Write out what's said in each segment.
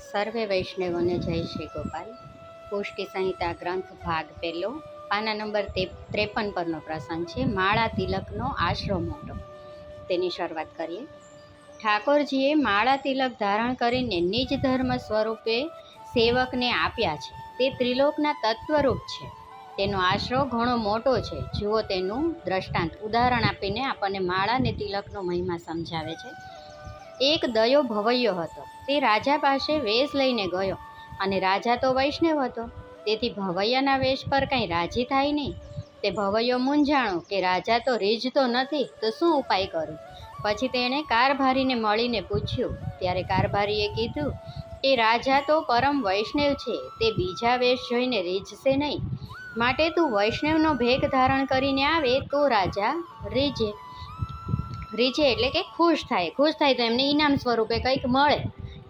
સર્વે વૈષ્ણવોને જય શ્રી ગોપાલ. પુષ્ટિ સંહિતા ગ્રંથ ભાગ પહેલો, પાના નંબર તે ત્રેપન પરનો પ્રસંગ છે, માળા તિલકનો આશરો મોટો. તેની શરૂઆત કરીએ. ઠાકોરજીએ માળા તિલક ધારણ કરીને નિજ ધર્મ સ્વરૂપે સેવકને આપ્યા છે. તે ત્રિલોકના તત્વરૂપ છે. તેનો આશરો ઘણો મોટો છે. જુઓ તેનું દ્રષ્ટાંત. ઉદાહરણ આપીને આપણને માળા અને તિલકનો મહિમા સમજાવે છે. એક દયો ભવૈયો હતો. તે રાજા પાસે વેશ લઈને ગયો અને રાજા તો વૈષ્ણવ હતો. તેથી ભવૈયાના વેશ પર કંઈ રાજી થાય નહીં. તે ભવૈયો મૂંઝાણો કે રાજા તો રીઝતો નથી તો શું ઉપાય કરું? પછી તેણે કારભારીને મળીને પૂછ્યું. ત્યારે કારભારીએ કીધું કે રાજા તો પરમ વૈષ્ણવ છે, તે બીજા વેશ જોઈને રીઝશે નહીં. માટે તું વૈષ્ણવનો ભેગ ધારણ કરીને આવે તો રાજા રીઝે. રીઝે એટલે કે ખુશ થાય. ખુશ થાય તો એમને ઇનામ સ્વરૂપે કંઈક મળે.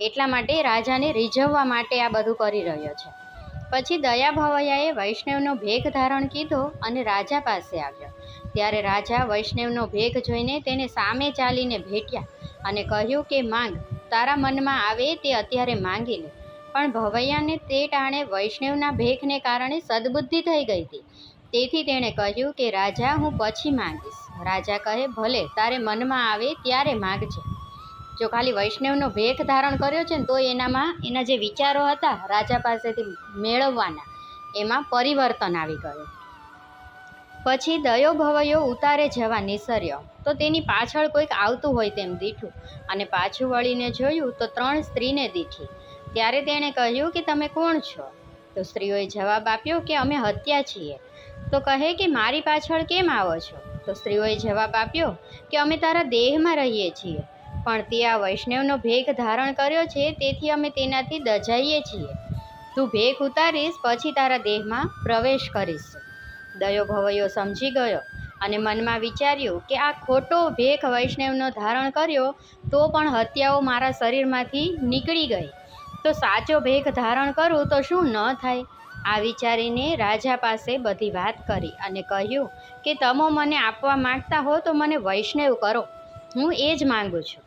એટલા માટે રાજાને રીઝવવા માટે આ બધું કરી રહ્યો છે. પછી દયા ભવૈયાએ વૈષ્ણવનો ભેગ ધારણ કીધો અને રાજા પાસે આવ્યો. ત્યારે રાજા વૈષ્ણવનો ભેગ જોઈને તેને સામે ચાલીને ભેટ્યા અને કહ્યું કે, માંગ, તારા મનમાં આવે તે અત્યારે માંગી લે. પણ ભવૈયાને તે ટાણે વૈષ્ણવના ભેખને કારણે સદબુદ્ધિ થઈ ગઈ હતી. તેથી તેણે કહ્યું કે, રાજા, હું પછી માંગીશ. રાજા કહે, ભલે, તારે મનમાં આવે ત્યારે માગજે. જો ખાલી વૈષ્ણવનો ભેખ ધારણ કર્યો છે ને, તો એનામાં, એના જે વિચારો હતા રાજા પાસેથી મેળવવાના, એમાં પરિવર્તન આવી ગયું. પછી દયો ભવયો ઉતારે જવા નિસર્યો. તો તેની પાછળ કોઈક આવતું હોય તેમ દીઠું અને પાછું વળીને જોયું તો ત્રણ સ્ત્રીને દીઠી. ત્યારે તેણે કહ્યું કે, તમે કોણ છો? તો સ્ત્રીઓએ જવાબ આપ્યો કે, અમે હત્યા છીએ. તો કહે કે, મારી પાછળ કેમ આવો છો? તો સ્ત્રીઓએ જવાબ આપ્યો કે અમે તારા દેહમાં રહીએ છીએ, પણ તે આ વૈષ્ણવનો ભેગ ધારણ કર્યો છે, તેથી અમે તેનાથી દજાઈએ છીએ. તું ભેગ ઉતારીશ, પછી તારા દેહમાં પ્રવેશ કરીશ. દયો ભવયો સમજી ગયો અને મનમાં વિચાર્યું કે આ ખોટો ભેખ વૈષ્ણવનો ધારણ કર્યો, તો પણ હત્યાઓ મારા શરીરમાંથી નીકળી ગઈ. તો સાચો ભેખ ધારણ કરું તો શું ન થાય? આ વિચારીને રાજા પાસે બધી વાત કરી અને કહ્યું કે તમો મને આપવા માંગતા હો તો મને વૈષ્ણવ કરો. હું એ જ માગું છું.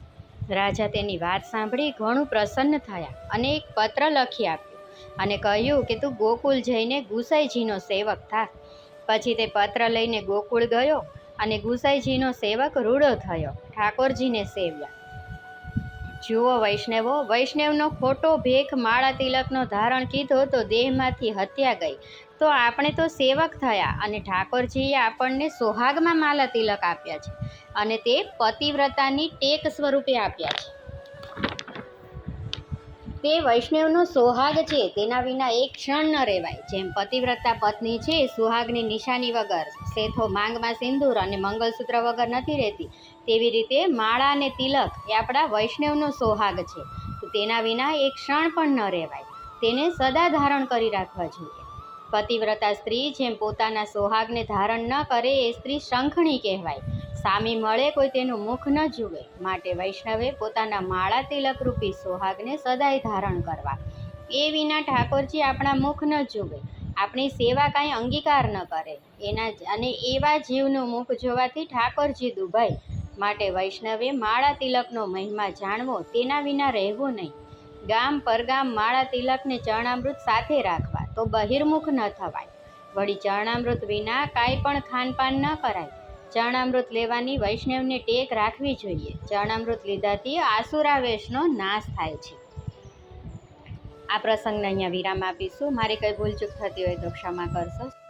રાજા તેની વાત સાંભળી ઘણું પ્રસન્ન થયા અને એક પત્ર લખી આપ્યું અને કહ્યું કે તું ગોકુળ જઈને ગુસાઈજીનો સેવક થા. પછી તે પત્ર લઈને ગોકુળ ગયો અને ગુસાઈજીનો સેવક રૂડો થયો. ઠાકોરજીને સેવ્યા. જુઓ વૈષ્ણવો, વૈષ્ણવનો ખોટો ભેખ માળા તિલકનો ધારણ કીધો તો દેહમાંથી હત્યા ગઈ. તો આપણે તો સેવક થયા અને ઠાકોરજીએ આપણને સોહાગમાં માલા તિલક આપ્યા છે અને તે પતિવ્રતાની ટેક સ્વરૂપે આપ્યા છે. તે વૈષ્ણવનો સોહાગ છે, તેના વિના એક ક્ષણ ન રહેવાય. જેમ પતિવ્રતા પત્ની છે, સુહાગની નિશાની વગર સેથો માંગમાં સિંદૂર અને મંગલસૂત્ર વગર નથી રહેતી. તેવી રીતે માળા અને તિલક એ આપણા વૈષ્ણવનો સોહાગ છે. તેના વિના એક ક્ષણ પણ ન રહેવાય. તેને સદા ધારણ કરી રાખવા જોઈએ. પતિવ્રતા સ્ત્રી જેમ પોતાના સોહાગને ધારણ ન કરે, એ સ્ત્રી શંખણી કહેવાય. સામી મળે કોઈ તેનું મુખ ન જુએ. માટે વૈષ્ણવે પોતાના માળા તિલકરૂપી સોહાગને સદાય ધારણ કરવા. એ વિના ઠાકોરજી આપણા મુખ ન જુએ. આપણી સેવા કાંઈ અંગીકાર ન કરે. એના અને એવા જીવનું મુખ જોવાથી ઠાકોરજી દુભાઈ માટે વૈષ્ણવે માળા તિલકનો મહિમા જાણવો તેના વિના રહેવું નહીં. ગામ પરગામ માળા તિલકને ચરણામૃત સાથે રાખવા તો બહિર્મુખ ન થવાય. વળી ચરણામૃત વિના કાંઈ પણ ખાનપાન ન કરાય. ચરણામૃત લેવાની વૈષ્ણવને ટેક રાખવી જોઈએ. ચરણામૃત લીધાથી આસુરાવેશનો નાશ થાય છે. આ પ્રસંગને અહીંયા વિરામ આપીશું. મારી કંઈ ભૂલચૂક થતી હોય તો ક્ષમા કરશો.